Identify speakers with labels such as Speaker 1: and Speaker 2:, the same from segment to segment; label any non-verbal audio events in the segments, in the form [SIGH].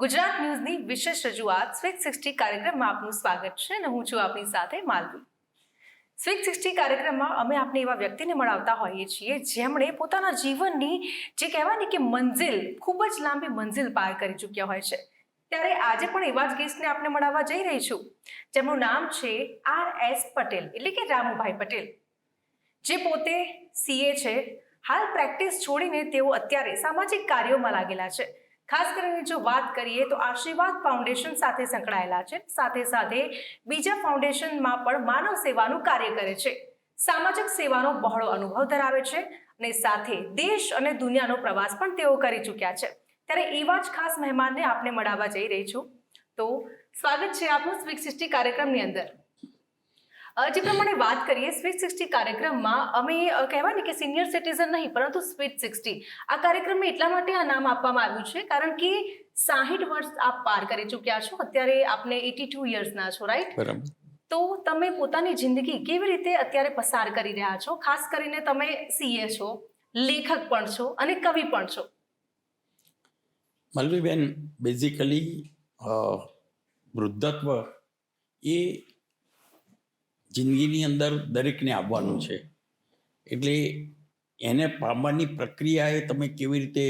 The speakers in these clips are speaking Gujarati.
Speaker 1: ગુજરાત ન્યૂઝની વિશેષ રજૂઆત સ્વીટ સિક્સટી કાર્યક્રમમાં આપનું સ્વાગત છે અને હું છું આપની સાથે માલવી. સ્વીટ સિક્સટી કાર્યક્રમમાં અમે આપને એવા વ્યક્તિને મળાવતા હોઈએ છીએ જેમણે પોતાના જીવનની જે કહેવાય ને કે મંજિલ ખૂબ જ લાંબી મંજિલ પાર કરી ચૂક્યા હોય છે. ત્યારે આજે પણ એવા જ ગેસ્ટને આપણે મળાવવા જઈ રહી છું. જેમનું નામ છે આર એસ પટેલ, એટલે કે રામુભાઈ પટેલ. જે પોતે સીએ છે. હાલ પ્રેક્ટિસ છોડીને તેઓ અત્યારે સામાજિક કાર્યોમાં લાગેલા છે. ખાસ કરીને જો વાત કરીએ તો આશીર્વાદ ફાઉન્ડેશન સાથે સંકળાયેલા છે. સાથે સાથે બીજા ફાઉન્ડેશનમાં પણ માનવ સેવાનું કાર્ય કરે છે. સામાજિક સેવાનો બહોળો અનુભવ ધરાવે છે અને સાથે દેશ અને દુનિયાનો પ્રવાસ પણ તેઓ કરી ચૂક્યા છે. ત્યારે એવા જ ખાસ મહેમાનને આપને મળાવવા જઈ રહી છું. તો સ્વાગત છે આપનું સ્વીક સિસ્ટી કાર્યક્રમની અંદર. જે પ્રમાણે વાત કરીએ સ્વીટ સિક્સટી કાર્યક્રમમાં અમે કહેવાય ને કે સિનિયર સિટીઝન નહીં પરંતુ સ્વીટ સિક્સટી આ કાર્યક્રમને એટલા માટે આ નામ આપવામાં આવ્યું છે કારણ કે સાહીઠ વર્ષ આપ પાર કરી ચૂક્યા છો. અત્યારે આપને એટી ટુ યર્સના છો રાઈટ
Speaker 2: બરાબર.
Speaker 1: તો તમે પોતાની જિંદગી કેવી રીતે અત્યારે પસાર કરી રહ્યા છો? ખાસ કરીને તમે સીએ છો લેખક પણ છો અને કવિ પણ છો.
Speaker 2: મલવીબેન બેઝિકલી વૃદ્ધત્વ એ જિંદગીની અંદર દરેકને આવવાનું છે. એટલે એને પામવાની પ્રક્રિયા એ તમે કેવી રીતે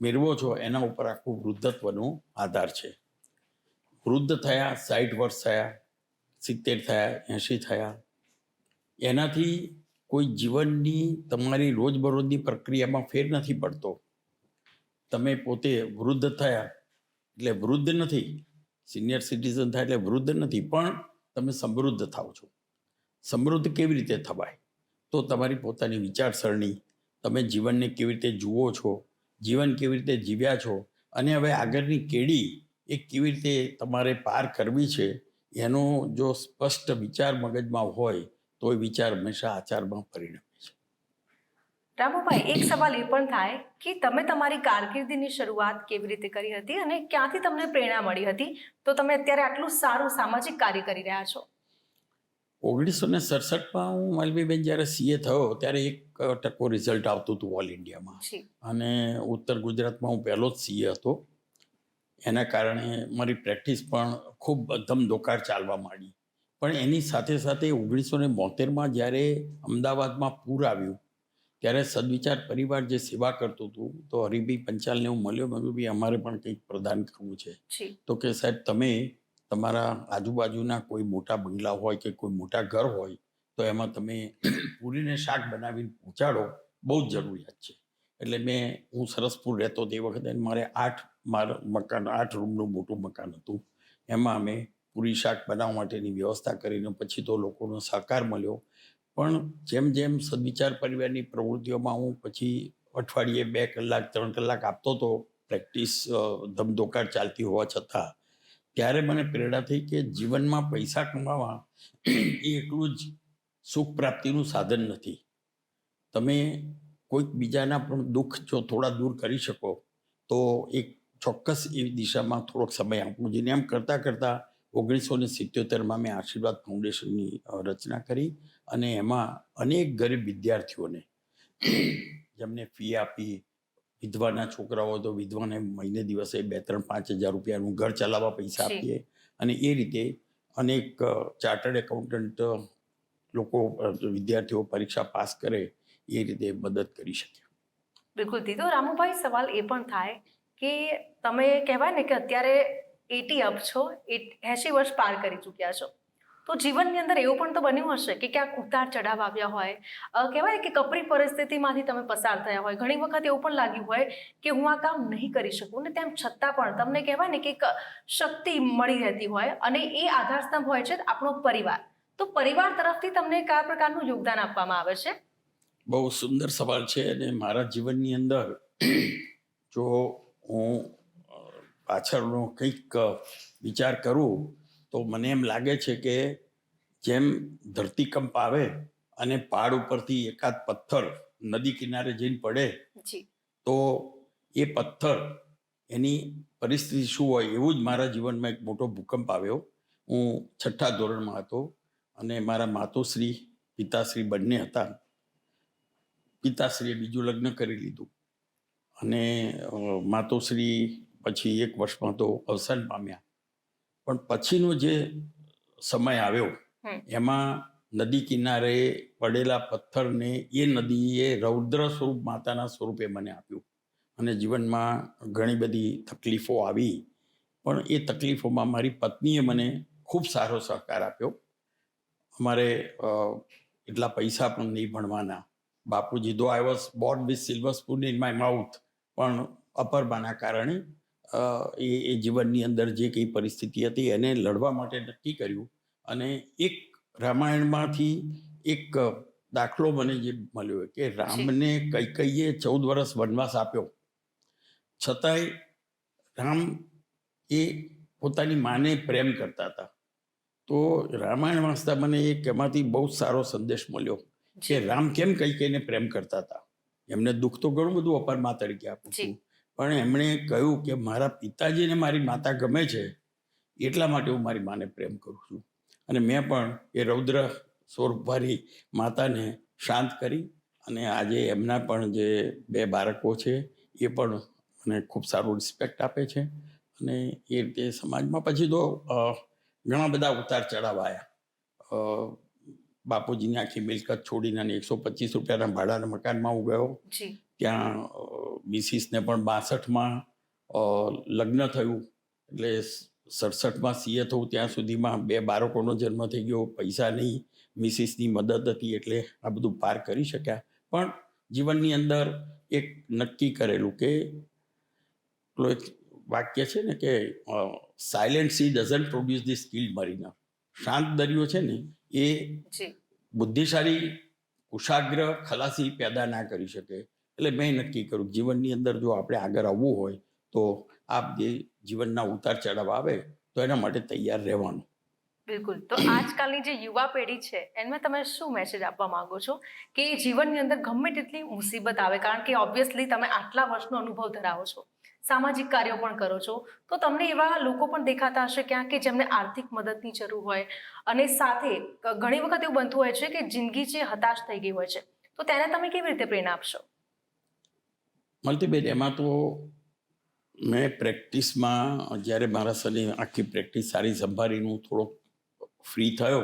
Speaker 2: મેળવો છો, એના ઉપર આખું વૃદ્ધત્વનો આધાર છે. વૃદ્ધ થયા સાઠ વર્ષ થયા, સિત્તેર થયા, એંશી થયા, એનાથી કોઈ જીવનની તમારી રોજબરોજની પ્રક્રિયામાં ફેર નથી પડતો. તમે પોતે વૃદ્ધ થયા એટલે વૃદ્ધ નથી, સિનિયર સિટીઝન થાય એટલે વૃદ્ધ નથી, પણ તમે સમૃદ્ધ થાવ છો. સમૃદ્ધ કેવી રીતે થવાય? તો તમારી પોતાની વિચારસરણી, તમે જીવનને કેવી રીતે જુઓ છો, જીવન કેવી રીતે જીવ્યા છો અને હવે આગળની કેડી એ કેવી રીતે તમારે પાર કરવી છે, એનો જો સ્પષ્ટ વિચાર મગજમાં હોય, તો એ વિચાર હંમેશા આચારમાં પરિણમે છે.
Speaker 1: રામુભાઈ, એક સવાલ એ પણ થાય કે તમે તમારી કારકિર્દીની શરૂઆત કેવી રીતે કરી હતી અને ક્યાંથી તમને પ્રેરણા મળી હતી? તો તમે અત્યારે આટલું સારું સામાજિક કાર્ય કરી રહ્યા છો.
Speaker 2: ઓગણીસો ને સડસઠમાં હું માલવીબેન જ્યારે સીએ થયો ત્યારે એક ટકો રિઝલ્ટ આવતું હતું ઓલ ઇન્ડિયામાં અને ઉત્તર ગુજરાતમાં હું પહેલો જ સીએ હતો. એના કારણે મારી પ્રેક્ટિસ પણ ખૂબ ધમધોકાર ચાલવા માંડી. પણ એની સાથે સાથે ઓગણીસો ને બોતેરમાં જ્યારે અમદાવાદમાં પૂર આવ્યું ત્યારે સદવિચાર પરિવાર જે સેવા કરતું હતું તો હરિભાઈ પંચાલને હું મળ્યો. મેં કીધું, ભાઈ અમારે પણ કંઈક પ્રદાન કરવું છે. તો કે સાહેબ તમે તમારા આજુબાજુના કોઈ મોટા બંગલા હોય કે કોઈ મોટા ઘર હોય તો એમાં તમે [COUGHS] પૂરીને શાક બનાવીને પહોંચાડો બહુ જ જરૂરિયાત છે. એટલે મેં હું સરસપુર રહેતો તે વખતે મારે આઠ માર મકાન આઠ રૂમનું મોટું મકાન હતું. એમાં અમે પૂરી શાક બનાવવા માટેની વ્યવસ્થા કરીને પછી તો લોકોનો સહકાર મળ્યો. પણ જેમ જેમ સદવિચાર પરિવારની પ્રવૃત્તિઓમાં હું પછી અઠવાડિયે બે કલાક ત્રણ કલાક આપતો હતો પ્રેક્ટિસ ધમધોકાર ચાલતી હોવા છતાં ત્યારે મને પ્રેરણા થઈ કે જીવનમાં પૈસા કમાવા એ એટલું જ સુખ પ્રાપ્તિનું સાધન નથી. તમે કોઈક બીજાના પણ દુઃખ જો થોડા દૂર કરી શકો, તો એક ચોક્કસ એવી દિશામાં થોડોક સમય આપવો જેને એમ કરતાં કરતાં ઓગણીસો ને સિત્યોતેરમાં મેં આશીર્વાદ ફાઉન્ડેશનની રચના કરી અને એમાં અનેક ગરીબ વિદ્યાર્થીઓને, જેમને ફી આપી વિધવાના છોકરાઓ તો વિધવાને મહિને દિવસે બે ત્રણ પાંચ હજાર રૂપિયાનું ઘર ચલાવવા પૈસા આપીએ. અને એ રીતે અનેક ચાર્ટર્ડ એકાઉન્ટન્ટ લોકો વિદ્યાર્થીઓ પરીક્ષા પાસ કરે એ રીતે મદદ કરી શકે.
Speaker 1: બિલકુલ. દીધો રામુભાઈ સવાલ એ પણ થાય કે તમે કહેવાય ને કે અત્યારે એટી અપ છો એંશી વર્ષ પાર કરી ચૂક્યા છો. તો જીવનની અંદર એવું પણ તો બન્યું હશે કે ક્યાંક ઉતાર ચઢાવ આવ્યા હોય. કહેવાય કે કપરી પરિસ્થિતિમાંથી તમે પસાર થયા હોય. ઘણી વખત એવું પણ લાગ્યું હોય કે હું આ કામ નહીં કરી શકું ને તેમ છતાં પણ તમને કહેવાય ને કે શક્તિ મળી રહેતી હોય અને એ આધારસ્તંભ હોય છે આપણો પરિવાર. તો પરિવાર તરફથી તમને કયા પ્રકારનું યોગદાન આપવામાં આવે છે?
Speaker 2: બહુ સુંદર સવાલ છે અને મારા જીવનની અંદર જો હું પાછળનો કંઈક વિચાર કરું તો મને એમ લાગે છે કે જેમ ધરતીકંપ આવે અને પહાડ ઉપરથી એકાદ પથ્થર નદી કિનારે જઈને પડે તો એ પથ્થર એની પરિસ્થિતિ શું હોય એવું જ મારા જીવનમાં એક મોટો ભૂકંપ આવ્યો. હું છઠ્ઠા ધોરણમાં હતો અને મારા માતોશ્રી પિતાશ્રી બંને હતા. પિતાશ્રીએ બીજું લગ્ન કરી લીધું. અને માતોશ્રી પછી એક વર્ષમાં તો અવસાન પામ્યા. પણ પછીનો જે સમય આવ્યો એમાં નદી કિનારે પડેલા પથ્થરને એ નદીએ રૌદ્ર સ્વરૂપ માતાના સ્વરૂપે મને આપ્યું. અને જીવનમાં ઘણી બધી તકલીફો આવી પણ એ તકલીફોમાં મારી પત્નીએ મને ખૂબ સારો સહકાર આપ્યો. અમારે એટલા પૈસા પણ નહીં ભણવાના. બાપુજી though I was born with silver spoon in my mouth પણ અપરબાના કારણે એ એ જીવનની અંદર જે કંઈ પરિસ્થિતિ હતી એને લડવા માટે નક્કી કર્યું અને એક રામાયણમાંથી એક દાખલો મને જે મળ્યો કે રામને કઈ કઈએ ચૌદ વર્ષ વનવાસ આપ્યો. છતાંય રામ એ પોતાની માને પ્રેમ કરતા હતા. તો રામાયણ વાંચતા મને એક એમાંથી બહુ સારો સંદેશ મળ્યો કે રામ કેમ કઈ કઈને પ્રેમ કરતા હતા? એમને દુઃખ તો ઘણું બધું અપરમા તરીકે આપું છું. પણ એમણે કહ્યું કે મારા પિતાજીને મારી માતા ગમે છે, એટલા માટે હું મારી માને પ્રેમ કરું છું. અને મેં પણ એ રૌદ્ર સ્વરૂપવાળી માતાને શાંત કરી અને આજે એમના પણ જે બે બાળકો છે, એ પણ મને ખૂબ સારું રિસ્પેક્ટ આપે છે. અને એ રીતે સમાજમાં પછી તો ઘણા બધા ઉતાર ચઢાવ આવ્યા બાપુજીની આખી મિલકત છોડીને અને એકસો પચીસ રૂપિયાના ભાડાના મકાનમાં હું ગયો. ત્યાં મિસિસને પણ બાસઠમાં લગ્ન થયું. એટલે સડસઠમાં સીએ થયું ત્યાં સુધીમાં બે બાળકોનો જન્મ થઈ ગયો. પૈસા નહીં મિસિસની મદદ હતી એટલે આ બધું પાર કરી શક્યા. પણ જીવનની અંદર એક નક્કી કરેલું કે એક વાક્ય છે ને કે silent sea doesn't produce the skilled mariner શાંત દરિયો છે ને એ બુદ્ધિશાળી કુશાગ્ર ખલાસી પેદા ના કરી શકે. એટલે મેં નક્કી કર્યું, જીવનની અંદર જો આપણે આગળ આવવું હોય, તો આ જે જીવનના ઉતાર ચઢાવ આવે, તો એના માટે તૈયાર રહેવાનું.
Speaker 1: બિલકુલ. તો આજકાલની જે યુવા પેઢી છે એમાં તમે શું મેસેજ આપવા માંગો છો? કે જીવનની અંદર ગમે તેટલી મુસીબત આવે, કારણ કે ઓબ્વિયસલી તમે આટલા વર્ષનો અનુભવ ધરાવો છો, સામાજિક કાર્યો પણ કરો છો, તો તમને એવા લોકો પણ દેખાતા હશે ક્યાંક કે જેમને આર્થિક મદદની જરૂર હોય, અને સાથે ઘણી વખત એવું બનતું હોય છે કે જિંદગી જે હતાશ થઈ ગઈ હોય છે, તો તેને તમે કેવી રીતે પ્રેરણા આપશો?
Speaker 2: મલ્ટીબેન એમાં તો મેં પ્રેક્ટિસમાં જ્યારે મારા સને આખી પ્રેક્ટિસ સારી સંભાળીને હું થોડોક ફ્રી થયો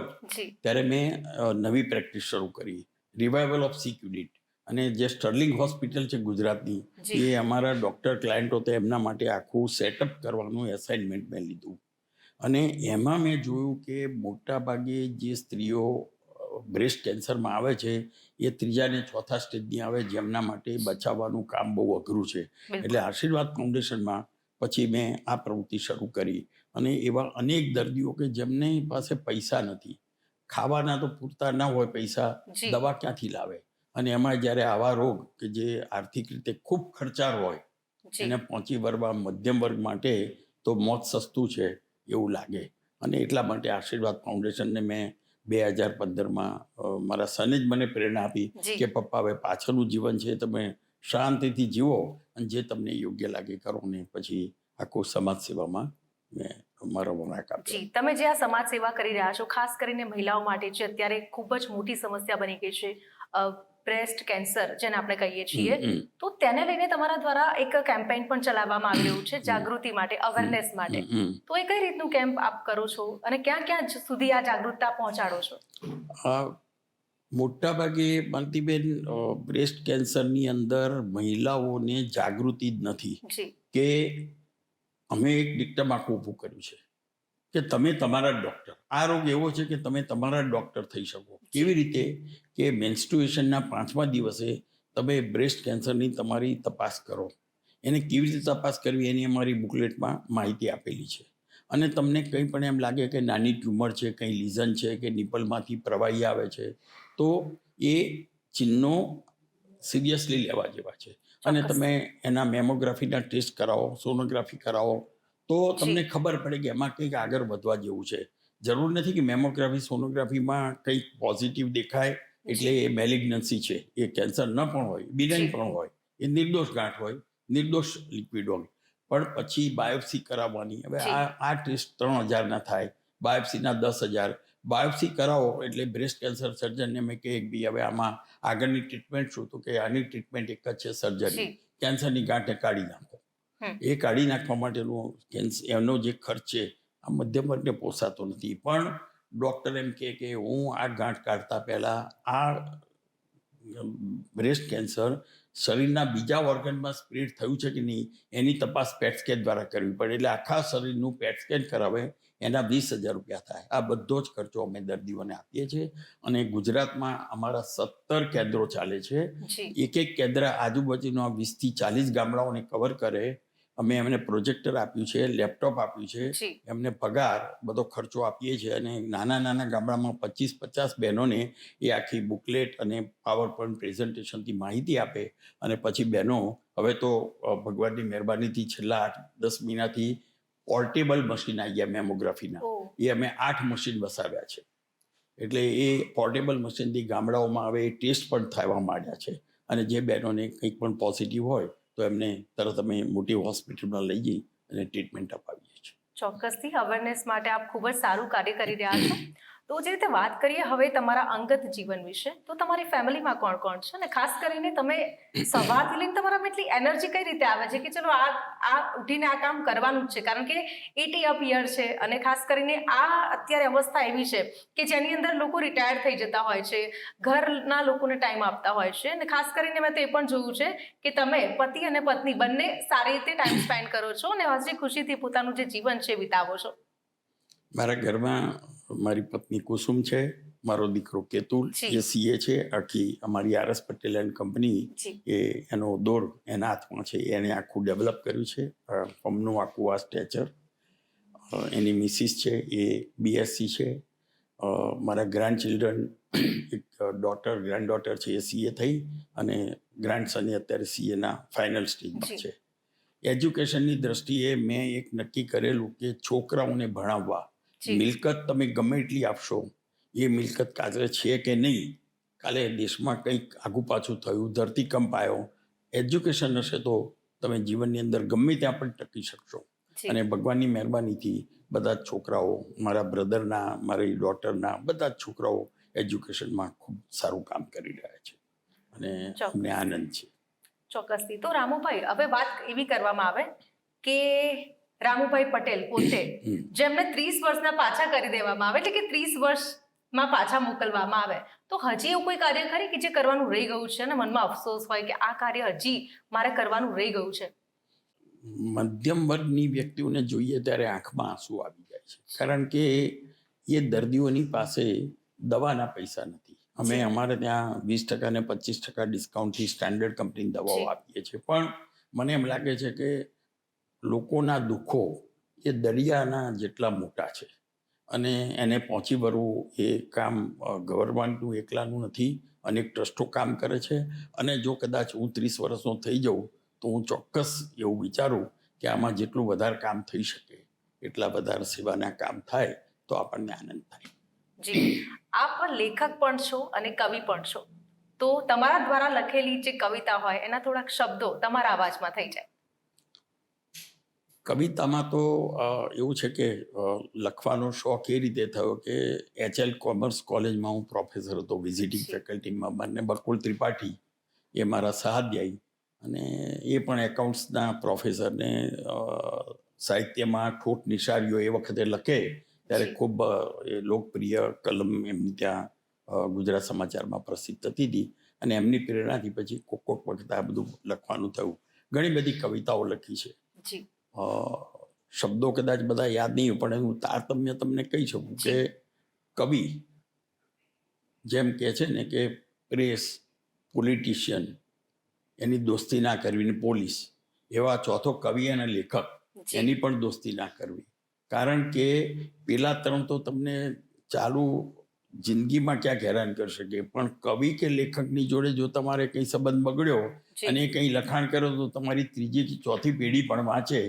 Speaker 2: ત્યારે મેં નવી પ્રેક્ટિસ શરૂ કરી. રિવાઇવલ ઓફ સિક યુનિટ અને જે સ્ટર્લિંગ હોસ્પિટલ છે ગુજરાતની એ અમારા ડૉક્ટર ક્લાયન્ટો તો એમના માટે આખું સેટઅપ કરવાનું એસાઇનમેન્ટ મેં લીધું. અને એમાં મેં જોયું કે મોટા ભાગે જે સ્ત્રીઓ બ્રેસ્ટ કેન્સરમાં આવે છે એ ત્રીજા ને ચોથા સ્ટેજની આવે જેમના માટે બચાવવાનું કામ બહુ અઘરું છે. એટલે આશીર્વાદ ફાઉન્ડેશનમાં પછી મેં આ પ્રવૃત્તિ શરૂ કરી અને એવા અનેક દર્દીઓ કે જેમને પાસે પૈસા નથી. ખાવાના તો પૂરતા ના હોય પૈસા દવા ક્યાંથી લાવે? અને એમાં જ્યારે આવા રોગ કે જે આર્થિક રીતે ખૂબ ખર્ચાળ હોય એને પહોંચી વળવા મધ્યમ વર્ગ માટે તો મોત સસ્તું છે એવું લાગે. અને એટલા માટે આશીર્વાદ ફાઉન્ડેશનને મેં બે હજાર પંદરમાં મારા સને જ મને પ્રેરણા આપી કે પપ્પા હવે પાછળનું જીવન છે તમે શાંતિથી જીવો અને જે તમને યોગ્ય લાગે કરો ને પછી આખું સમાજ સેવામાં મેં મારો વળાંક આપ્યો
Speaker 1: જી તમે જે આ સમાજ સેવા કરી રહ્યા છો ખાસ કરીને મહિલાઓ માટે જે અત્યારે ખૂબ જ મોટી સમસ્યા બની ગઈ છે બ્રેસ્ટ કેન્સર જેને આપણે કહીએ છીએ. તો તેને લઈને તમારા દ્વારા એક કેમ્પેઇન પણ ચલાવવામાં આવી રહ્યું છે જાગૃતિ માટે અવેરનેસ માટે. તો એ કઈ રીતનું કેમ્પ આપ કરો છો અને ક્યાં ક્યાં સુધી આ જાગૃતતા પહોંચાડો છો?
Speaker 2: મોટા ભાગે માલતીબેન બ્રેસ્ટ કેન્સરની અંદર મહિલાઓને જાગૃતિ જ નથી કે અમે એક ડિક્ટમ આખું ઊભું કર્યું છે કે તમે તમારા ડૉક્ટર. આ રોગ એવો છે કે તમે તમારા ડૉક્ટર થઈ શકો. કેવી રીતે? કે મેન્સ્ટ્રુએશનના પાંચમા દિવસે તમે બ્રેસ્ટ કેન્સરની તમારી તપાસ કરો. એને કેવી રીતે તપાસ કરવી એની અમારી બુકલેટમાં માહિતી આપેલી છે. અને તમને કંઈ પણ એમ લાગે કે નાની ટ્યુમર છે કંઈ લીઝન છે કે નિપલમાંથી પ્રવાહી આવે છે તો એ ચિહ્નો સિરિયસલી લેવા જેવા છે. અને તમે એના મેમોગ્રાફીના ટેસ્ટ કરાવો સોનોગ્રાફી કરાવો તો તમને ખબર પડે કે એમાં કંઈક આગળ વધવા જેવું છે. જરૂર નથી કે મેમોગ્રાફી સોનોગ્રાફીમાં કંઈક પોઝિટિવ દેખાય એટલે એ મેલિગ્નન્સી છે. એ કેન્સર ન પણ હોય બિનાઇન પણ હોય. એ નિર્દોષ ગાંઠ હોય નિર્દોષ લિક્વિડ હોય. પણ પછી બાયોપ્સી કરાવવાની. હવે આ આ ટેસ્ટ ત્રણ હજારના થાય. બાયોપ્સીના દસ હજાર. બાયોપ્સી કરાવો એટલે બ્રેસ્ટ કેન્સર સર્જનને મેં કહે બી હવે આમાં આગળની ટ્રીટમેન્ટ શું? તો કે આની ટ્રીટમેન્ટ એક જ છે સર્જરી કેન્સરની ગાંઠને કાઢી નાખો. એ કાઢી નાખવા માટેનું કેન્સર એનો જે ખર્ચ છે આ મધ્યમ વર્ગને પોસાતો નથી. પણ ડૉક્ટર એમ કહે કે હું આ ગાંઠ કાઢતા પહેલાં આ બ્રેસ્ટ કેન્સર શરીરના બીજા ઓર્ગનમાં સ્પ્રેડ થયું છે કે નહીં એની તપાસ પેટ સ્કેન દ્વારા કરવી પડે. એટલે આખા શરીરનું પેટ સ્કેન કરાવે એના વીસ હજાર રૂપિયા થાય. આ બધો જ ખર્ચો અમે દર્દીઓને આપીએ છીએ. અને ગુજરાતમાં અમારા સત્તર કેન્દ્રો ચાલે છે. એક એક કેન્દ્ર આજુબાજુના વીસથી ચાલીસ ગામડાઓને કવર કરે. અમે એમને પ્રોજેક્ટર આપ્યું છે લેપટોપ આપ્યું છે એમને પગાર બધો ખર્ચો આપીએ છીએ અને નાના નાના ગામડામાં પચીસ પચાસ બહેનોને એ આખી બુકલેટ અને પાવર પોઈન્ટ પ્રેઝન્ટેશનથી માહિતી આપે અને પછી બહેનો હવે તો ભગવાનની મહેરબાનીથી છેલ્લા આઠ દસ મહિનાથી પોર્ટેબલ મશીન આવી ગયા મેમોગ્રાફીના. એ અમે આઠ મશીન વસાવ્યા છે. એટલે એ પોર્ટેબલ મશીનથી ગામડાઓમાં હવે એ ટેસ્ટ પણ થવા માંડ્યા છે અને જે બહેનોને કંઈક પણ પોઝિટિવ હોય તો એમને તરત અમે મોટી હોસ્પિટલમાં લઈ જઈ અને ટ્રીટમેન્ટ અપાવીએ છીએ.
Speaker 1: ચોક્કસથી અવેરનેસ માટે આપ ખૂબ જ સારું કાર્ય કરી રહ્યા છો. તો જે રીતે વાત કરીએ હવે તમારા અંગત જીવન વિશે, તો તમારી ફેમિલીમાં કોણ કોણ છે? અને ખાસ કરીને તમે સવારથી લઈને તમારામાં એટલી એનર્જી કઈ રીતે આવે છે કે ચલો આ આ ઉઠીને આ કામ કરવાનું જ છે? કારણ કે એટી અપ યર છે અને ખાસ કરીને આ અત્યારે અવસ્થા એવી છે કે જેની અંદર લોકો રિટાયર થઈ જતા હોય છે, ઘરના લોકોને ટાઈમ આપતા હોય છે અને ખાસ કરીને મેં તો એ પણ જોયું છે કે તમે પતિ અને પત્ની બંને સારી રીતે ટાઈમ સ્પેન્ડ કરો છો અને હજી ખુશીથી પોતાનું જે જીવન છે વિતાવો છો.
Speaker 2: મારા ઘરમાં મારી પત્ની કુસુમ છે મારો દીકરો કેતુલ
Speaker 1: જી.
Speaker 2: સીએ છે આખી અમારી આરએસ પટેલ એન્ડ કંપની એ એનો દોર એના હાથમાં છે. એને આખું ડેવલપ કર્યું છે. પમનું આખું આ સ્ટેચર. એની મિસિસ છે એ બીએસસી છે. મારા ગ્રાન્ડ ચિલ્ડ્રન એક ડોટર ગ્રાન્ડ ડોટર છે એ સીએ થઈ અને ગ્રાન્ડ સન અત્યારે સીએના ફાઇનલ સ્ટેજમાં છે. એજ્યુકેશનની દ્રષ્ટિએ મેં એક નક્કી કરેલું કે છોકરાઓને ભણાવવા. મિલકત તમે ગમે એટલી આપશો એ મિલકત કાજરે છે કે નહીં કાલે દેશમાં કંઈક આગુ પાછું થયું ધરતીકંપ આવ્યો એજ્યુકેશન હશે તો તમે જીવનની અંદર ગમે ત્યાં પણ ટકી શકશો. અને ભગવાનની મહેરબાનીથી બધા જ છોકરાઓ મારા બ્રધરના મારી ડોટરના બધા જ છોકરાઓ એજ્યુકેશનમાં ખૂબ સારું કામ કરી રહ્યા છે. અને. અમને આનંદ છે.
Speaker 1: ચોક્કસથી. તો રામુભાઈ હવે વાત એવી કરવામાં આવે કે રામુભાઈ પટેલ પોતે જેમને ત્રીસ વર્ષના પાછા કરી દેવામાં આવે એટલે કે ત્રીસ વર્ષમાં પાછા મોકલવામાં આવે. તો હજી એવું કોઈ કાર્ય ખરી કે જે કરવાનું રહી ગયું છે અને મનમાં અફસોસ હોય કે આ કાર્ય હજી મારે કરવાનું રહી ગયું છે?
Speaker 2: મધ્યમ વર્ગની વ્યક્તિઓને જોઈએ ત્યારે આંખમાં આંસુ આવી જાય છે. કારણ કે એ દર્દીઓની પાસે દવાના પૈસા નથી. અમે અમારે ત્યાં વીસ ટકા ને પચીસ ટકા ડિસ્કાઉન્ટથી સ્ટાન્ડર્ડ કંપનીની દવાઓ આપીએ છીએ. પણ મને એમ લાગે છે કે લોકોના દુઃખો એ દરિયાના જેટલા મોટા છે. અને એને પહોંચી વળવું એ કામ ગવર્મેન્ટનું એકલાનું નથી, અનેક ટ્રસ્ટો કામ કરે છે. અને જો કદાચ હું ત્રીસ વર્ષનો થઈ જાઉં, તો હું ચોક્કસ એવું વિચારું કે આમાં જેટલું વધારે કામ થઈ શકે, એટલા વધારે સેવાના કામ થાય, તો આપણને આનંદ થાય.
Speaker 1: જી. આપ લેખક પણ છો અને કવિ પણ છો. તો તમારા દ્વારા લખેલી જે કવિતા હોય, એના થોડાક શબ્દો તમારા અવાજમાં થઈ જાય.
Speaker 2: કવિતામાં તો એવું છે કે લખવાનો શોખ એ રીતે થયો કે એચએલ કોમર્સ કોલેજમાં હું પ્રોફેસર હતો વિઝિટિંગ ફેકલ્ટીમાં બંને બકુલ ત્રિપાઠી એ મારા સહાધ્યાયી. અને એ પણ એકાઉન્ટ્સના પ્રોફેસરને સાહિત્યમાં ઠોટ નિશાળીઓ એ વખતે લખે ત્યારે ખૂબ એ લોકપ્રિય કલમ એમની ત્યાં ગુજરાત સમાચારમાં પ્રસિદ્ધ થતી હતી. અને એમની પ્રેરણાથી પછી કોક કોક વખતે આ બધું લખવાનું થયું. ઘણી બધી કવિતાઓ લખી છે. શબ્દો કદાચ બધા યાદ નહીં પણ હું તારતમ્ય તમને કહી શકું કે કવિ જેમ કે છે ને કે પ્રેસ પોલિટિશિયન એની દોસ્તી ના કરવી ને પોલીસ એવા ચોથો કવિ અને લેખક એની પણ દોસ્તી ના કરવી કારણ કે પેલા ત્રણ તો તમને ચાલુ જિંદગીમાં ક્યાંક હેરાન કરી શકે પણ કવિ કે લેખકની જોડે જો તમારે કંઈ સંબંધ બગડ્યો. અને કંઈ લખાણ કરો તો તમારી ત્રીજી કે ચોથી પેઢી પણ વાંચે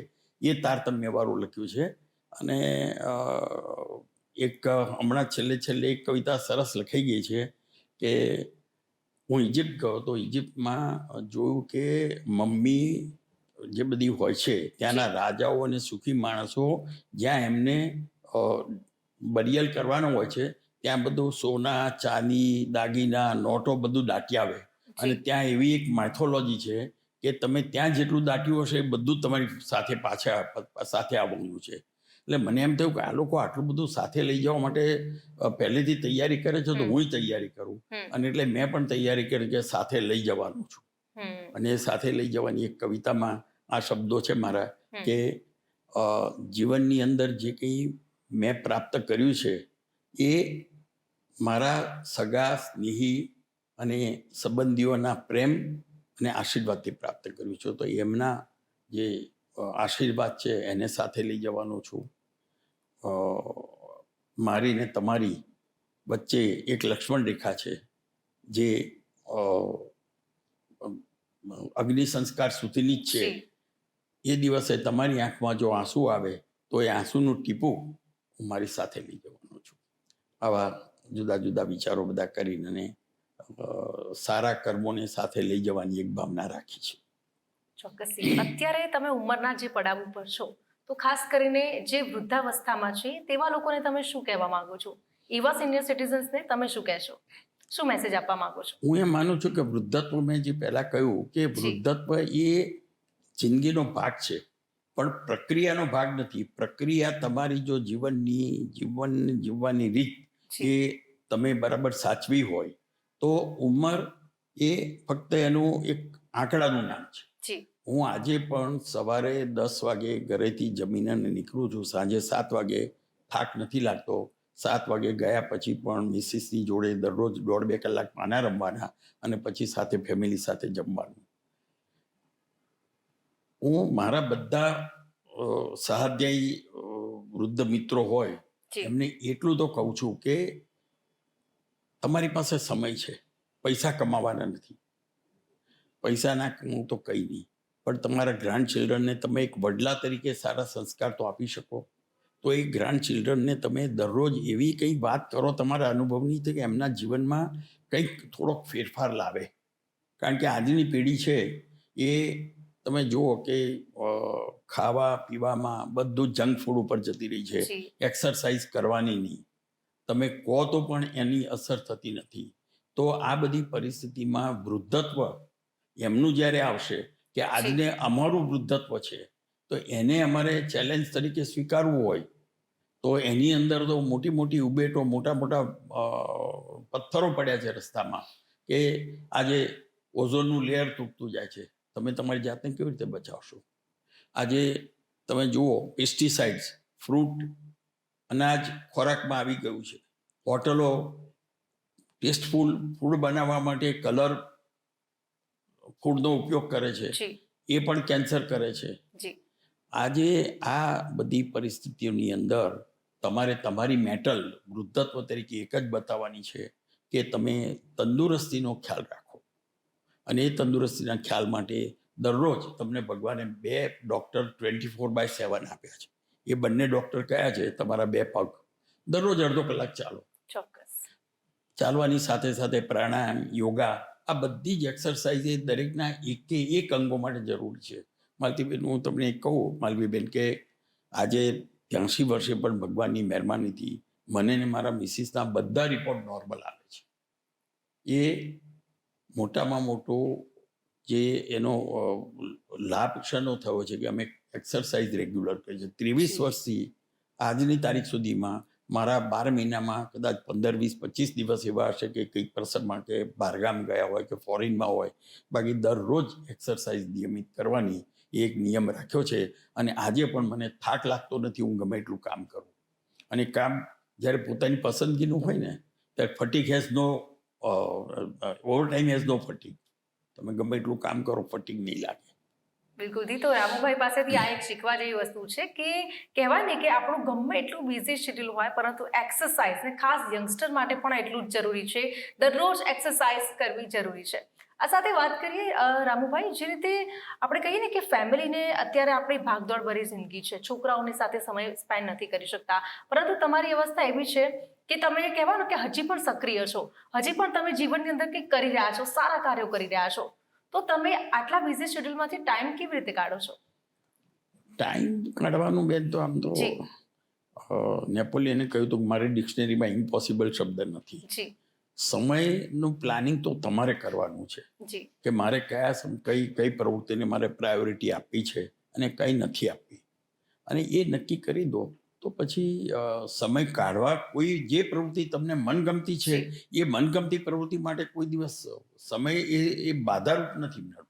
Speaker 2: એ તારતમ્યવાળું લખ્યું છે. અને એક હમણાં છેલ્લે છેલ્લે એક કવિતા સરસ લખાઈ ગઈ છે કે હું ઇજિપ્ત ગયો તો ઇજિપ્તમાં જોયું કે મમ્મી જે બધી હોય છે ત્યાંના રાજાઓ અને સુખી માણસો જ્યાં એમને બરિયલ કરવાનો હોય છે ત્યાં બધું સોના ચાંદી દાગીના નોટો બધું દાટી આવે. અને ત્યાં એવી એક માઇથોલોજી છે કે તમે ત્યાં જેટલું દાટ્યું હશે એ બધું તમારી સાથે પાછા સાથે આવવાનું છે. એટલે મને એમ થયું કે આ લોકો આટલું બધું સાથે લઈ જવા માટે પહેલેથી તૈયારી કરે છે તો હું તૈયારી કરું. અને એટલે મેં પણ તૈયારી કરી કે સાથે લઈ જવાનું છું. અને સાથે લઈ જવાની એક કવિતામાં આ શબ્દો છે મારા કે જીવનની અંદર જે કંઈ મેં પ્રાપ્ત કર્યું છે એ મારા સગા સ્નેહી અને સંબંધીઓના પ્રેમ અને આશીર્વાદથી પ્રાપ્ત કર્યું છું. તો એમના જે આશીર્વાદ છે એને સાથે લઈ જવાનો છું. મારી ને તમારી વચ્ચે એક લક્ષ્મણ રેખા છે જે અગ્નિ સંસ્કાર સુધીની જ છે. એ દિવસે તમારી આંખમાં જો આંસુ આવે તો એ આંસુનું ટીપું હું મારી સાથે લઈ જવાનો છું. આવા જુદા જુદા વિચારો બધા કરીને સારા કર્મોને સાથે લઈ જવાની એક ભાવના રાખી છે.
Speaker 1: ચોક્કસ. અત્યારે તમે ઉંમરના જે પડાવ ઉપર છો તો ખાસ કરીને જે વૃદ્ધાવસ્થામાં છે તેવા લોકોને તમે શું કહેવા માંગો છો? એવા સિનિયર સિટીઝન્સને તમે શું કહેશો? શું મેસેજ આપવા માંગો છો?
Speaker 2: હું એમ માનું છું કે વૃદ્ધત્વ મેં જે પહેલા કહ્યું કે વૃદ્ધત્વ એ જિંદગીનો ભાગ છે પણ પ્રક્રિયાનો ભાગ નથી. પ્રક્રિયા તમારી જો જીવનની જીવન જીવવાની રીત. એ તમે બરાબર સાચવી હોય તો ઉંમર એ ફક્ત એનું એક આંકડાનું નામ છે. હું આજે પણ સવારે દસ વાગે ઘરેથી જમીને નીકળું છું સાંજે સાત વાગે થાક નથી લાગતો. સાત વાગે ગયા પછી પણ મિસિસની જોડે દરરોજ દોઢ બે કલાક પાના રમવાના અને પછી સાથે ફેમિલી સાથે જમવાનું. હું મારા બધા સહાધ્યાયી વૃદ્ધ મિત્રો હોય એમને એટલું તો કહું છું કે તમારી પાસે સમય છે. પૈસા કમાવાના નથી. પૈસા ના કમાવું તો કંઈ નહીં. પણ તમારા ગ્રાન્ડ ચિલ્ડ્રનને તમે એક વડલા તરીકે સારા સંસ્કાર તો આપી શકો. તો એ ગ્રાન્ડ ચિલ્ડ્રનને તમે દરરોજ એવી કંઈ વાત કરો તમારા અનુભવની તો કે એમના જીવનમાં કંઈક થોડોક ફેરફાર લાવે. કારણ કે આજની પેઢી છે એ તમે જુઓ કે ખાવા પીવામાં બધું જંક ફૂડ ઉપર જતી રહી છે. એક્સરસાઇઝ કરવાની નહીં. તમે કહો તો પણ એની અસર થતી નથી. તો આ બધી પરિસ્થિતિમાં વૃદ્ધત્વ એમનું જ્યારે આવશે કે આજને અમારું વૃદ્ધત્વ છે તો એને અમારે ચેલેન્જ તરીકે સ્વીકારવું હોય તો એની અંદર તો મોટી મોટી ઉબેટો મોટા મોટા પથ્થરો પડ્યા છે રસ્તામાં કે આજે ઓઝોનનું લેયર તૂટતું જાય છે. તમે તમારી જાતને કેવી રીતે બચાવશો? આજે તમે જુઓ પેસ્ટિસાઇડ્સ ફ્રૂટ અનાજ ખોરાકમાં આવી ગયું છે. હોટલો ટેસ્ટફુલ ફૂડ બનાવવા માટે કલર ફૂડનો ઉપયોગ કરે છે. એ પણ કેન્સર કરે છે. આજે આ બધી પરિસ્થિતિઓની અંદર તમારે તમારી મેટલ વૃદ્ધત્વ તરીકે એક જ બતાવવાની છે કે તમે તંદુરસ્તીનો ખ્યાલ રાખો. અને એ તંદુરસ્તીના ખ્યાલ માટે દરરોજ તમને ભગવાને બે doctor twenty four by seven આપ્યા છે. એ બંને ડૉક્ટર કયા છે? તમારા બે પગ. દરરોજ અડધો કલાક ચાલો.
Speaker 1: ચોક્કસ.
Speaker 2: ચાલવાની સાથે સાથે પ્રાણાયામ યોગા આ બધી જ એક્સરસાઇઝ એ દરેકના એકે એક અંગો માટે જરૂર છે. માલતીબેન હું તમને એક કહું માલવીબેન કે આજે ત્યાંસી વર્ષે પણ ભગવાનની મહેરબાનીથી મને ને મારા મિસિસના બધા રિપોર્ટ નોર્મલ આવે છે. એ મોટામાં મોટો જે એનો લાભ ક્ષણો થયો છે કે અમે એક્સરસાઇઝ રેગ્યુલર કરી છે ત્રેવીસ. વર્ષથી આજની તારીખ સુધીમાં મારા બાર મહિનામાં કદાચ પંદર વીસ પચીસ દિવસ એવા હશે કે કંઈક પ્રસંગમાં કે બહારગામ ગયા હોય કે ફોરેનમાં હોય બાકી દરરોજ એક્સરસાઇઝ નિયમિત કરવાની એ એક નિયમ રાખ્યો છે અને આજે પણ મને થાક લાગતો નથી હું ગમે એટલું કામ કરું. અને કામ જ્યારે પોતાની પસંદગીનું હોય ને ત્યારે fatigue has no overtime has no fatigue તમે ગમે એટલું કામ કરો ફટીક નહીં લાગે.
Speaker 1: બિલકુલ દી. તો રામુભાઈ પાસેથી આ એક શીખવા જેવી વસ્તુ છે કે કહેવાય ને કે આપણું ગમે એટલું બિઝી શેડ્યુલ હોય, પરંતુ એક્સરસાઇઝ ને ખાસ યંગસ્ટર માટે પણ એટલું જ જરૂરી છે. દરરોજ એક્સરસાઇઝ કરવી જરૂરી છે. આ સાથે વાત કરીએ રામુભાઈ, જે રીતે આપણે કહીએ ને કે ફેમિલીને અત્યારે આપણી ભાગદોડ ભરી જિંદગી છે. છોકરાઓની સાથે સમય સ્પેન્ડ નથી કરી શકતા. પરંતુ તમારી અવસ્થા એવી છે કે તમે કહેવાનું કે હજી પણ સક્રિય છો. હજી પણ તમે જીવનની અંદર કંઈક કરી રહ્યા છો, સારા કાર્યો કરી રહ્યા છો. તો તમે આટલા બિઝી શેડ્યુલમાંથી ટાઈમ કેવી રીતે કાઢો છો?
Speaker 2: ટાઈમ કાઢવાનું બેન તો આમ તો નેપોલિયને કહ્યું તો કે મારી ડિક્શનરીમાં ઇમ્પોસિબલ શબ્દ નથી. સમયનું પ્લાનિંગ તો તમારે કરવાનું છે. કે મારે કયા કઈ કઈ પ્રવૃત્તિને મારે પ્રાયોરિટી આપવી છે અને કઈ નથી આપવી. અને એ નક્કી કરી દો તો પછી સમય કાઢવા કોઈ જે પ્રવૃત્તિ તમને મનગમતી છે એ મનગમતી પ્રવૃત્તિ માટે કોઈ દિવસ સમય એ એ બાધારૂપ નથી મળતો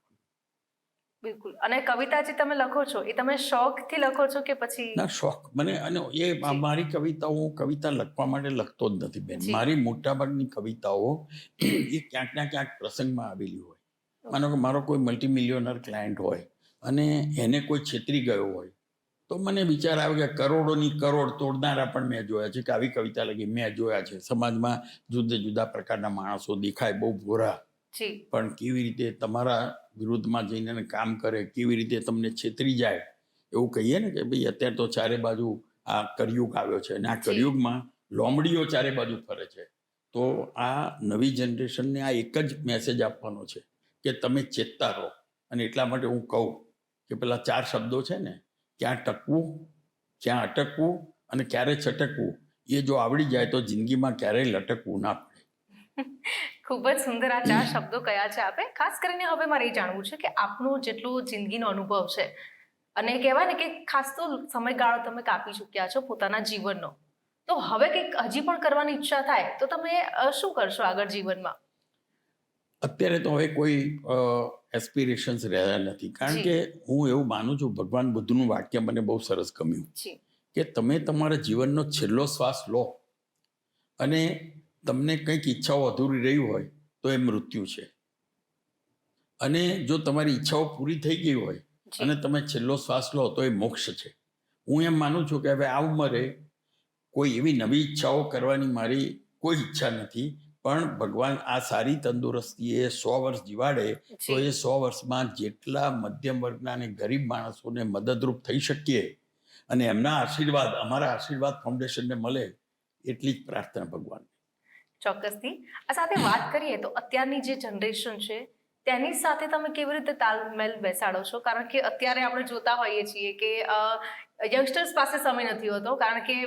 Speaker 1: બિલકુલ. અને કવિતા જે તમે લખો છો એ તમે શોખથી લખો છો કે પછી?
Speaker 2: ના શોખ. મને અને એ મારી કવિતાઓ હું કવિતા લખવા માટે લખતો જ નથી બેન. મારી મોટાભાગની કવિતાઓ એ ક્યાંક ના ક્યાંક પ્રસંગમાં આવેલી હોય. માનો કે મારો કોઈ મલ્ટી મિલિયનર ક્લાયન્ટ હોય અને એને કોઈ છેતરી ગયો હોય તો મને વિચાર આવે કે કરોડોની કરોડ તોડનારા પણ મેં જોયા છે કે આવી કવિતા લખી મેં જોયા છે. સમાજમાં જુદા જુદા પ્રકારના માણસો દેખાય બહુ ભોરા. પણ કેવી રીતે તમારા વિરુદ્ધમાં જઈને કામ કરે કેવી રીતે તમને છેતરી જાય એવું કહીએ ને કે ભાઈ અત્યારે તો ચારે બાજુ આ કરિયુગ આવ્યો છે અને આ કરિયુગમાં લોમડીઓ ચારે બાજુ ફરે છે. તો આ નવી જનરેશનને આ એક જ મેસેજ આપવાનો છે કે તમે ચેતતા રહો. અને એટલા માટે હું કહું કે પેલા ચાર શબ્દો છે ને ક્યાં ટકવું, ક્યાં અટકવું અને ક્યારે છટકવું, એ જો આવડી જાય તો જિંદગીમાં ક્યારેય લટકવું ના પડે. [LAUGHS]
Speaker 1: ખૂબ જ સુંદર આ ચાર શબ્દો કયા છે આપે. ખાસ કરીને હવે મારે એ જાણવું છે કે આપનો જેટલો જિંદગીનો અનુભવ છે અને કહેવાય ને કે ખાસ તો સમયગાળો તમે કાપી ચૂક્યા છો પોતાના જીવનનો. તો હવે કંઈક હજી પણ કરવાની ઈચ્છા થાય તો તમે શું કરશો આગળ જીવનમાં?
Speaker 2: અત્યારે તો હવે કોઈ એસ્પિરેશન્સ રહ્યા નથી. કારણ કે હું એવું માનું છું ભગવાન બુદ્ધનું વાક્ય મને બહુ સરસ ગમ્યું. કે તમે તમારા જીવનનો છેલ્લો શ્વાસ લો. અને તમને કંઈક ઈચ્છાઓ અધૂરી રહી હોય તો એ મૃત્યુ છે. અને જો તમારી ઈચ્છાઓ પૂરી થઈ ગઈ હોય અને તમે છેલ્લો શ્વાસ લો તો એ મોક્ષ છે. હું એમ માનું છું કે હવે આ ઉંમરે કોઈ એવી નવી ઈચ્છાઓ કરવાની મારી કોઈ ઈચ્છા નથી. પણ ભગવાન આ સારી તંદુરસ્તી એ સો વર્ષ જીવાડે તો એ સો વર્ષમાં જેટલા મધ્યમ વર્ગના અને ગરીબ માણસોને મદદરૂપ થઈ શકીએ અને એમના આશીર્વાદ અમારા આશીર્વાદ ફાઉન્ડેશનને મળે એટલી જ પ્રાર્થના ભગવાન
Speaker 1: ચોક્કસથી. આ સાથે વાત કરીએ તો અત્યારની જે જનરેશન છે તેની સાથે તમે કેવી રીતે તાલમેલ બેસાડો છો? કારણ કે અત્યારે આપણે જોતા હોઈએ છીએ કે યંગસ્ટર્સ પાસે સમય નથી હોતો કારણ કે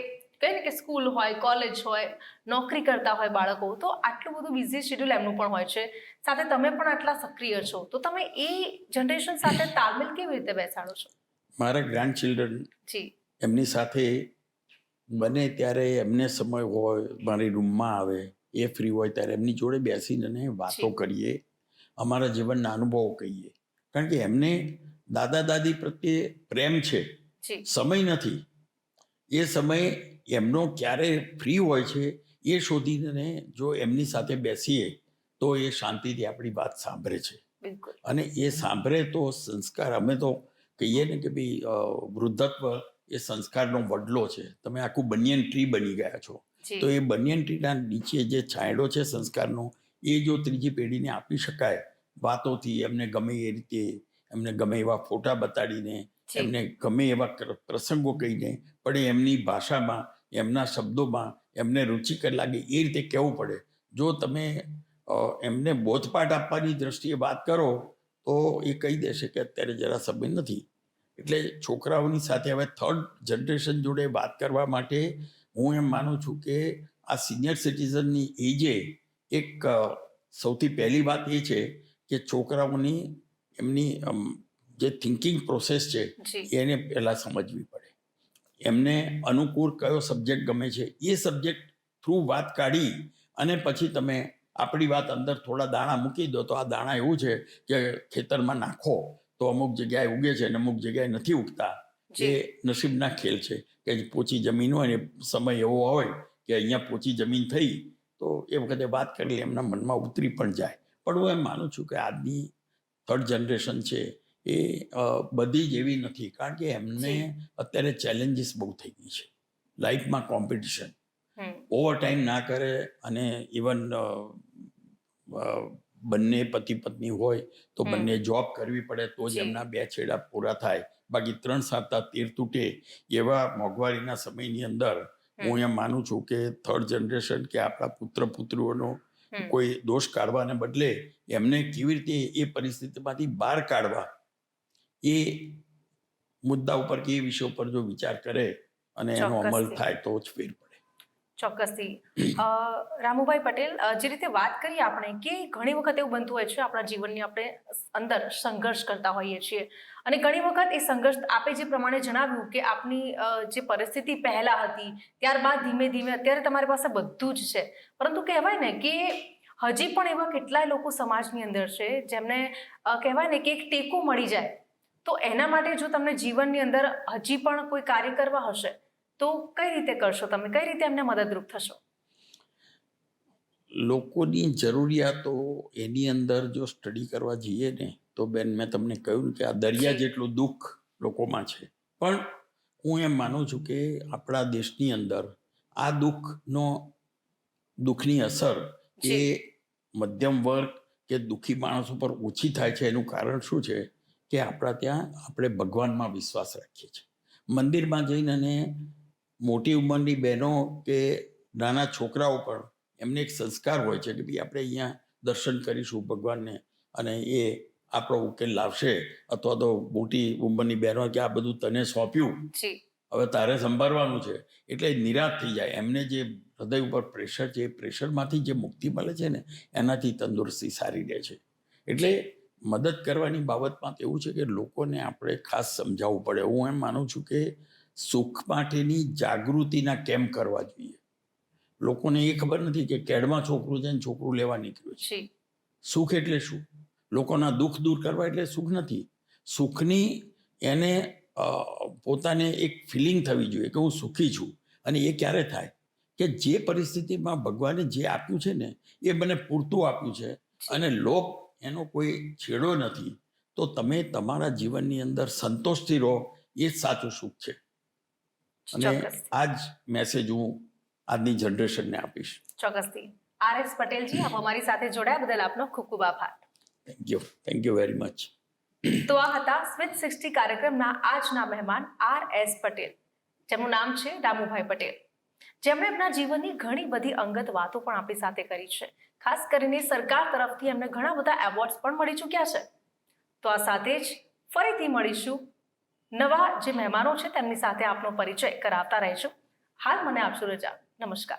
Speaker 1: કહે ને કે સ્કૂલ હોય કોલેજ હોય નોકરી કરતા હોય બાળકો તો આટલું બધું બિઝી શેડ્યુલ એમનું પણ હોય છે. સાથે તમે પણ આટલા સક્રિય છો. તો તમે એ જનરેશન સાથે તાલમેલ કેવી રીતે બેસાડો છો?
Speaker 2: મારા ગ્રાન્ડ ચિલ્ડ્રન
Speaker 1: જી.
Speaker 2: એમની સાથે બને ત્યારે એમને સમય હોય મારી રૂમમાં આવે એ ફ્રી હોય ત્યારે એમની જોડે બેસીને વાતો કરીએ અમારા જીવનના અનુભવો કહીએ. કારણ કે એમને દાદા દાદી પ્રત્યે પ્રેમ છે. સમય નથી. એ સમય એમનો ક્યારે ફ્રી હોય છે એ શોધીને જો એમની સાથે બેસીએ તો એ શાંતિથી આપણી વાત સાંભળે છે. અને એ સાંભળે તો સંસ્કાર અમે તો કહીએ ને કે ભાઈ વૃદ્ધત્વ એ સંસ્કારનો વડલો છે. તમે આખું બનિયન ટ્રી બની ગયા છો. તો એ બનિયન ટ્રીના નીચે જે છાંયડો છે સંસ્કારનો એ જો ત્રીજી પેઢીને આપી શકાય વાતોથી એમને ગમે એ રીતે એમને ગમે એવા ફોટા બતાડીને એમને ગમે એવા પ્રસંગો કહીને પણ એમની ભાષામાં એમના શબ્દોમાં એમને રુચિકર લાગે એ રીતે કહેવું પડે. જો તમે એમને બોધપાઠ આપવાની દ્રષ્ટિએ વાત કરો તો એ કહી દેશે કે અત્યારે જરા સમય નથી. એટલે છોકરાઓની સાથે હવે થર્ડ જનરેશન જોડે વાત કરવા માટે હું એમ માનું છું કે આ સિનિયર સિટીઝનની એજે એક સૌથી પહેલી વાત એ છે કે છોકરાઓની એમની જે થિંકિંગ પ્રોસેસ છે એને પહેલાં સમજવી પડે. એમને અનુકૂળ કયો સબ્જેક્ટ ગમે છે? એ સબ્જેક્ટ થ્રુ વાત કાઢી અને પછી તમે આપણી વાત અંદર થોડા દાણા મૂકી દો તો આ દાણા એવું છે કે ખેતરમાં નાખો તો અમુક જગ્યાએ ઉગે છે અને અમુક જગ્યાએ નથી ઉગતા. એ નસીબના ખેલ છે કે પોચી જમીન હોય ને સમય એવો હોય કે અહીંયા પોચી જમીન થઈ તો એ વખતે વાત કરી એમના મનમાં ઉતરી પણ જાય. પણ હું એમ માનું છું કે આજની થર્ડ જનરેશન છે એ બધી જ એવી નથી. કારણ કે એમને અત્યારે ચેલેન્જીસ બહુ થઈ ગઈ છે. લાઈફમાં કોમ્પિટિશન
Speaker 1: ઓવરટાઈમ
Speaker 2: ઓવર ટાઈમ ના કરે અને ઇવન બંને પતિ પત્ની હોય તો બંને જોબ કરવી પડે તો જ એમના બે છેડા પૂરા થાય. બાકી ત્રણ સાતા તીર તૂટે એવા મોંઘવારીના સમયની અંદર હું એમ માનું છું કે થર્ડ જનરેશન કે આપણા પુત્ર પુત્રીઓનો કોઈ દોષ કાઢવાને બદલે એમને કેવી રીતે એ પરિસ્થિતિમાંથી બહાર કાઢવા એ મુદ્દા ઉપર કે એ વિષય ઉપર જો વિચાર કરે અને એનો અમલ થાય તો જ ફેર પડે.
Speaker 1: ચોક્કસથી. અ, રામુભાઈ પટેલ જે રીતે વાત કરીએ આપણે કે ઘણી વખત એવું બનતું હોય છે આપણા જીવનની આપણે અંદર સંઘર્ષ કરતા હોઈએ છીએ. અને ઘણી વખત એ સંઘર્ષ આપે જે પ્રમાણે જણાવ્યું કે આપની જે પરિસ્થિતિ પહેલા હતી ત્યારબાદ ધીમે ધીમે અત્યારે તમારી પાસે બધું જ છે. પરંતુ કહેવાય ને કે હજી પણ એવા કેટલાય લોકો સમાજની અંદર છે જેમને કહેવાય ને કે એક ટેકો મળી જાય. તો એના માટે જો તમને જીવનની અંદર હજી પણ કોઈ કાર્ય કરવા હશે તો કઈ રીતે કરશો તમે? કઈ રીતે એમને મદદરૂપ થશો?
Speaker 2: લોકોની જરૂરિયાતો એની અંદર જો સ્ટડી કરવા જઈએ ને તો બેન મેં તમને કહ્યું કે આ દરિયા જેટલું દુઃખ લોકોમાં છે. પણ હું એમ માનું છું કે આપણા દેશની અંદર આ દુઃખનો દુઃખની અસર કે મધ્યમ વર્ગ કે દુઃખી માણસ ઉપર ઓછી થાય છે એનું કારણ શું છે? કે આપણા ત્યાં આપણે ભગવાનમાં વિશ્વાસ રાખીએ છીએ. મંદિરમાં જઈને અને મોટી ઉંમરની બહેનો કે નાના છોકરાઓ પણ એમને એક સંસ્કાર હોય છે કે ભાઈ આપણે અહીંયા દર્શન કરીશું ભગવાનને અને એ આપણો ઉકેલ લાવશે અથવા તો મોટી ઉંમરની બહેનો કે આ બધું તને સોંપ્યું. હવે તારે સંભાળવાનું છે. એટલે નિરાશ થઈ જાય. એમને જે હૃદય ઉપર પ્રેશર છે એ પ્રેશરમાંથી જે મુક્તિ મળે છે ને એનાથી તંદુરસ્તી સારી રહે છે. એટલે મદદ કરવાની બાબતમાં તો એવું છે કે લોકોને આપણે ખાસ સમજાવવું પડે. હું એમ માનું છું કે સુખ માટેની જાગૃતિના કેમ્પ કરવા જોઈએ? લોકોને એ ખબર નથી કે કેડમાં છોકરું છે ને છોકરું લેવા નીકળ્યું છે. સુખ એટલે શું? લોકોના દુઃખ દૂર કરવા એટલે સુખ નથી. સુખની એને પોતાને એક ફિલિંગ થવી જોઈએ કે હું સુખી છું અને એ ક્યારે થાય? કે જે પરિસ્થિતિમાં ભગવાને જે આપ્યું છે ને એ મને પૂરતું આપ્યું છે અને લોક એનો કોઈ છેડો નથી તો તમે તમારા જીવનની અંદર સંતોષથી રહો એ જ સાચું સુખ છે. અને આ જ મેસેજ હું આજની જનરેશનને આપીશ.
Speaker 1: ચોક્કસથી આર એસ પટેલજી આપ અમારી સાથે જોડાયા બદલ આપનો ખૂબ ખૂબ આભાર.
Speaker 2: Thank you thank you very much
Speaker 1: તો આ હતા સ્વિચ સિક્સટી કાર્યક્રમના આજના મહેમાન આર એસ પટેલ જેમનું નામ છે રામુભાઈ પટેલ. જેમણે એમના જીવનની ઘણી બધી અંગત વાતો પણ આપણી સાથે કરી છે. ખાસ કરીને સરકાર તરફથી એમને ઘણા બધા એવોર્ડ્સ પણ મળી ચૂક્યા છે. તો આ સાથે જ ફરીથી મળીશું. નવા જે મહેમાનો છે, તેમની સાથે આપનો પરિચય કરાવતા રહેજો હાલ મને આપશો રજા. નમસ્કાર.